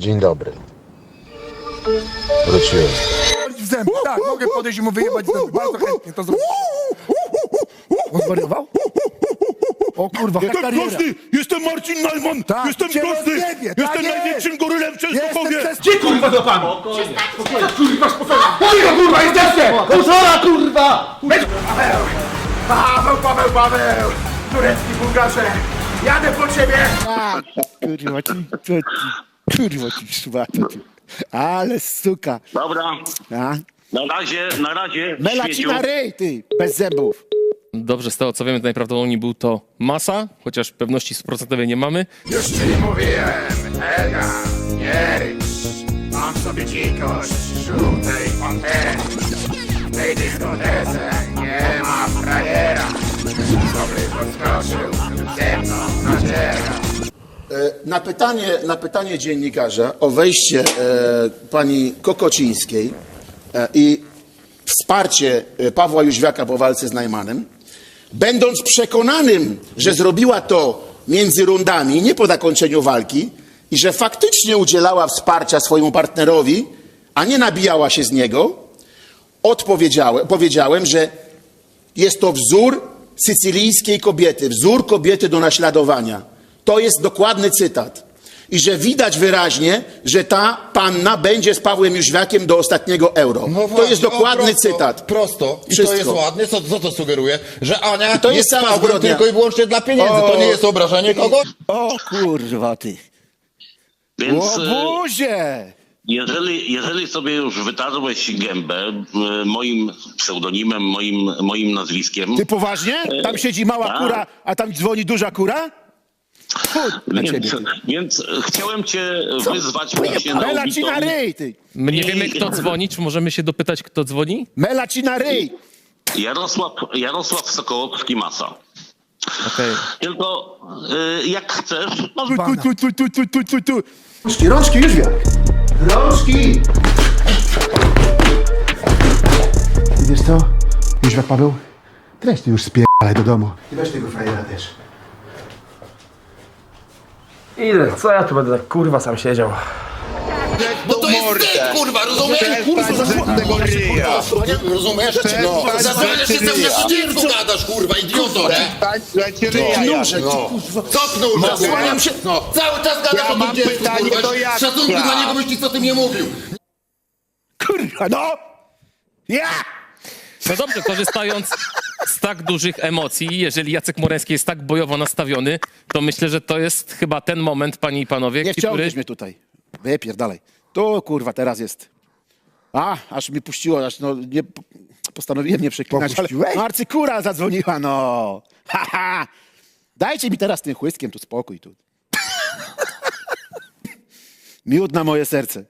Dzień dobry. Wróciłem. w zęby. Tak, mogę podejść i mu wyjebać w zęby. Bardzo chętnie to zrobię. On zwariował? O kurwa, Jestem kariera. groźny! Jestem Marcin Najman! Tak, jestem cię groźny! rozjebie, tak jestem jest. największym gorylem w Jestem Częstochowie! przez... Gdzie kurwa do panu? Kurwa, spokojnie! Kurwa, kurwa, jesteście! Koszora, kurwa! Paweł! Paweł, Paweł, Paweł! Turecki Bułgarze! Jadę po ciebie! Kurwa ci, co ci, kurwa ci, szmato ty. Ale suka. Dobra, A? na razie, na razie, Mela ci śmieciu. na ryj, ty, bez zębów. Dobrze, z tego co wiemy, to najprawdopodobniej był to masa, chociaż pewności procentowej nie mamy. Już ci mówiłem, Ega, nie rycz. Mam w sobie dzikość żółtej pantery. W tej dyskotece nie ma frajera. Co by podskoczył ze mną nadziera. Na pytanie, na pytanie dziennikarza o wejście e, pani Kokocińskiej e, i wsparcie e, Pawła Jóźwiaka po walce z Najmanem, będąc przekonanym, że zrobiła to między rundami, nie po zakończeniu walki, i że faktycznie udzielała wsparcia swojemu partnerowi, a nie nabijała się z niego, odpowiedziałem, powiedziałem, że jest to wzór sycylijskiej kobiety, wzór kobiety do naśladowania. To jest dokładny cytat. I że widać wyraźnie, że ta panna będzie z Pawłem Jóźwiakiem do ostatniego euro. No to właśnie, jest o, dokładny prosto, cytat. Prosto. I Wszystko. to jest ładne. Co, co to sugeruje? Że Ania to jest jest sama zbrodnia. tylko i wyłącznie dla pieniędzy. To nie jest obrażanie kogoś? O kurwa ty. Więc O e, buzie! jeżeli, jeżeli sobie już wytarłeś gębę e, moim pseudonimem, moim, moim nazwiskiem, Ty poważnie? Tam siedzi mała tak. kura, a tam dzwoni duża kura? Więc, więc chciałem cię wyzwać właśnie na Mela ci na ryj, ty. My nie I- wiemy, kto dzwoni, czy możemy się dopytać, kto dzwoni? Mela ci na ryj. Jarosław, Jarosław Sokołowski-Masa. Okej. Tylko e, jak chcesz, masz Tu, tu, tu, tu, tu, tu, tu, tu. Rączki, rączki, Jóźwiak. Rączki! Wiesz co? Jóźwiak Paweł? Treść ty już spierdalaj do domu. I weź tego frajera też. Ile? Co ja tu będę tak kurwa sam siedział? Bo to jest wstyd, kurwa, rozumiesz? Kurwa, rozumiesz? No, zasłaniasz się cały czas o dziecku gadasz, kurwa, idioto, nie? Knurzek, No. Co knurzek? Zasłaniam się- No, cały czas gadasz o tym dziecku, kurwa. Szacunku dla niego byś nic o tym nie mówił. Kurwa, no! Ja! No dobrze, korzystając z tak dużych emocji, jeżeli Jacek Moreński jest tak bojowo nastawiony, to myślę, że to jest chyba ten moment, panie i panowie, Nie który... wciągniesz mnie tutaj. Wypierdalaj. Tu, kurwa, teraz jest. A, aż mi puściło, aż no, nie, postanowiłem nie przeklinać, ale Popuściłeś? arcykura zadzwoniła, no. Ha, ha. Dajcie mi teraz tym chłyskiem tu spokój. Tu. Miód na moje serce.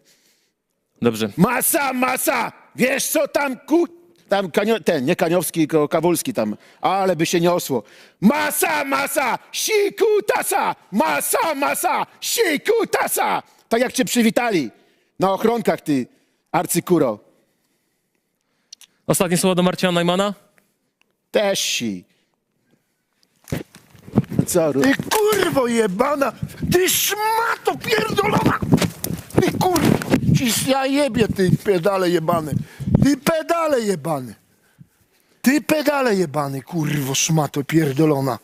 Dobrze. Masa, masa! Wiesz co tam, ku... Tam kanio... ten, nie Kaniowski, tylko Kawulski tam. Ale by się niosło. Masa, masa! Sikutasa! Masa, masa! Sikutasa! Tak jak cię przywitali na ochronkach, ty arcykuro. Ostatnie słowo do Marcina Najmana? Też si. Co, Ty kurwo jebana! Ty szmato pierdolona! Ty kurwo! Ciś ja jebie, ty pedale jebany! Ty pedale jebany! Ty pedale jebany, kurwo szmato pierdolona!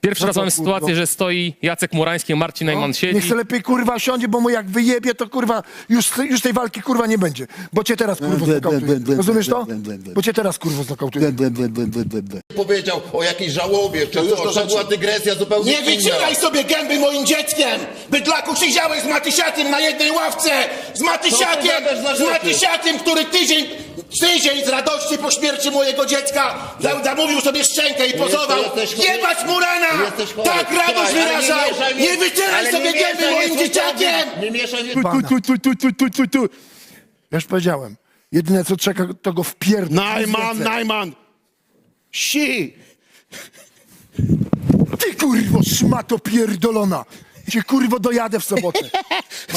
Pierwszy No raz to mamy kurwa. sytuację, że stoi Jacek Murański, Marcin Najman Niech siedzi. se lepiej kurwa siądzie, bo mu jak wyjebie, to kurwa już, już tej walki kurwa nie będzie. Bo cię teraz błę, błę, Rozumiesz to? Bo cię teraz błę, błę. Powiedział o jakiejś żałobie, czy to rzeczy. była dygresja zupełnie Nie wycieraj sobie gęby moim dzieckiem! Bydlaku siedziałeś z Matysiakiem na jednej ławce! Z Matysiakiem! Z? Matysiakiem, który tydzień, tydzień z radości po śmierci mojego dziecka za- zamówił sobie szczękę i pozował! Jebać Murana! Tak radość Słuchaj, ale nie wyrażał! Nie wycieraj sobie nie gęby moim dzieciakiem! Nie mieszaj mi... Tu, tu, tu, tu, tu, tu, tu, tu. Ja już powiedziałem. Jedyne co czeka, to go wpierdol. Najman, Najman! Si! Ty kurwo szmato pierdolona! Cię kurwo dojadę w sobotę.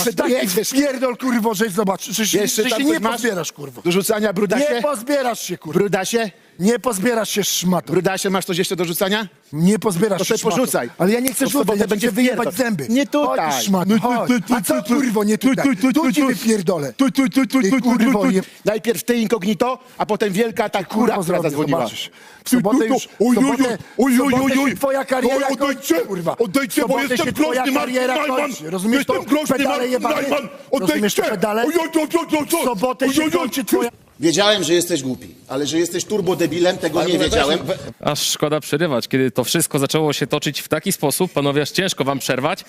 Masz taki dojedziesz. pierdol kurwo, że zobacz, że, się- Jeszcze że tam się coś nie masz? pozbierasz kurwo. Do rzucania brudasie? Nie pozbierasz się kurwo. Brudasie? Nie pozbierasz się szmato. Brudasie, masz coś jeszcze do rzucania? Nie pozbierasz To się sobie szmato. porzucaj. Ale ja nie chcę To w sobotę rzucać, ja będzie będzie wyjebać wpierdol. zęby. Nie tutaj. Chodź, No, chodź. tu, tu, A co kurwo nie Tu, tutaj? tu, ci wypierdolę. Tu, tu, tu, tu, Ty tu, tu, kurwo tu, je- Najpierw ty incognito, a potem wielka ta kura, Kurwo która zrobię, zadzwoniła. zobaczysz. W sobotę już, w Oj, oj, sobotę, oj, w oj, sobotę oj, oj. się twoja kariera Oj, odejdźcie, kończy, kurwa. odejdźcie, W bo sobotę jestem się twoja groźny, Marcin kariera Najman. kończy. Rozumiesz to? Jestem groźny, Pedale Marcin jebane. Najman. Rozumiesz Odejdźcie. te pedale? Oj, oj, oj, oj, oj, oj. W sobotę Oj, się oj, oj. kończy twoja... Wiedziałem, że jesteś głupi, ale że jesteś turbodebilem, tego nie wiedziałem. Aż szkoda przerywać, kiedy to wszystko zaczęło się toczyć w taki sposób, panowie, aż ciężko wam przerwać.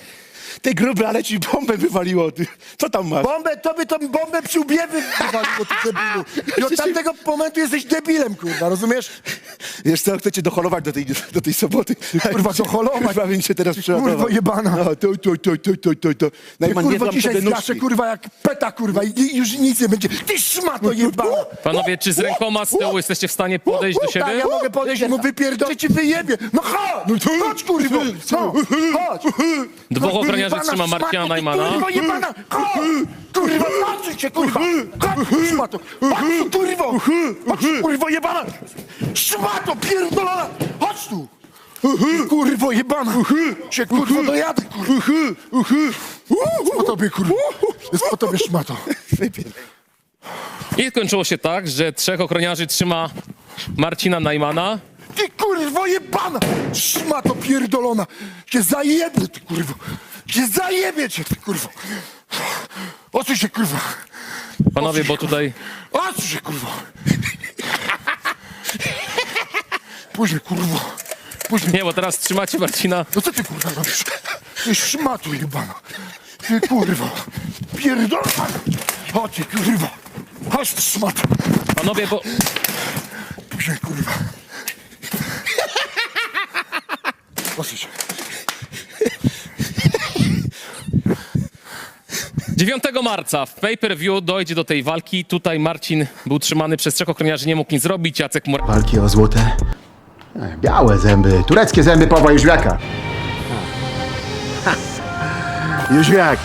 Ty gruby, ale ci bombę wywaliło. Ty. Co tam masz? Bombę, tobie to bombę przy łbie wywaliło, ty debilu. I od tamtego momentu jesteś debilem, kurwa, rozumiesz? Wiesz co, chcę cię doholować do tej, do tej soboty. kurwa, doholować? Kurwa, bym cię teraz przeładował. Kurwo jebana. No, to, to, to, to, to, to, Najman, nie kurwa, dzisiaj sobie zgaszę, nóżki. kurwa, jak peta, kurwa, i i już nic nie będzie. Ty szmato jebana. Panowie, czy z rękoma z tyłu jesteście w stanie podejść do Tak, siebie? ja mogę podejść i mu wypierdolę, ci wyjebie. No chodź, chodź, kurwa, no, chodź. Dwóch Ochroniarzy jebana trzyma Marcina Najmana. Kurwa jebana, kurwa, patrz się, kurwa, chodź, szmato, tu, kurwo, chodź, kurwo jebana, szmato pierdolona, chodź tu. Kurwo jebana, się kurwa dojadę, kurwa. Jest po tobie, kurwa, jest po tobie szmato. I skończyło się tak, że trzech ochroniarzy trzyma Marcina Najmana. Ty kurwo jebana! Szmato pierdolona! Cię zajebie, ty kurwo! Cię zajebie cię, ty kurwo! Ocuj się, kurwa! Panowie, bo tutaj Ocuj się, kurwo! Później, kurwo! Później. Nie, bo teraz trzymacie Marcina. No co ty, kurwa, robisz? Ty szmato jebana! Ty kurwo! Pierdolona! Chodź, ty, kurwo! Chodź, ty szmato! Panowie, bo Później, kurwa! Ocuj się. 9 marca w pay-per-view dojdzie do tej walki. Tutaj Marcin był trzymany przez trzech ochroniarzy, nie mógł nic zrobić. Jacek Mur... Walki o złote. E, Białe zęby, tureckie zęby Pawła Jóźwiaka. Ha. Jóźwiak,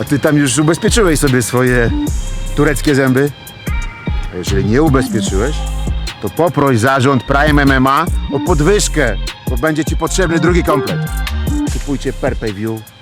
a ty tam już ubezpieczyłeś sobie swoje tureckie zęby? A jeżeli nie ubezpieczyłeś, to poproś zarząd Prime MMA o podwyżkę, bo będzie ci potrzebny drugi komplet. Kupujcie per pay view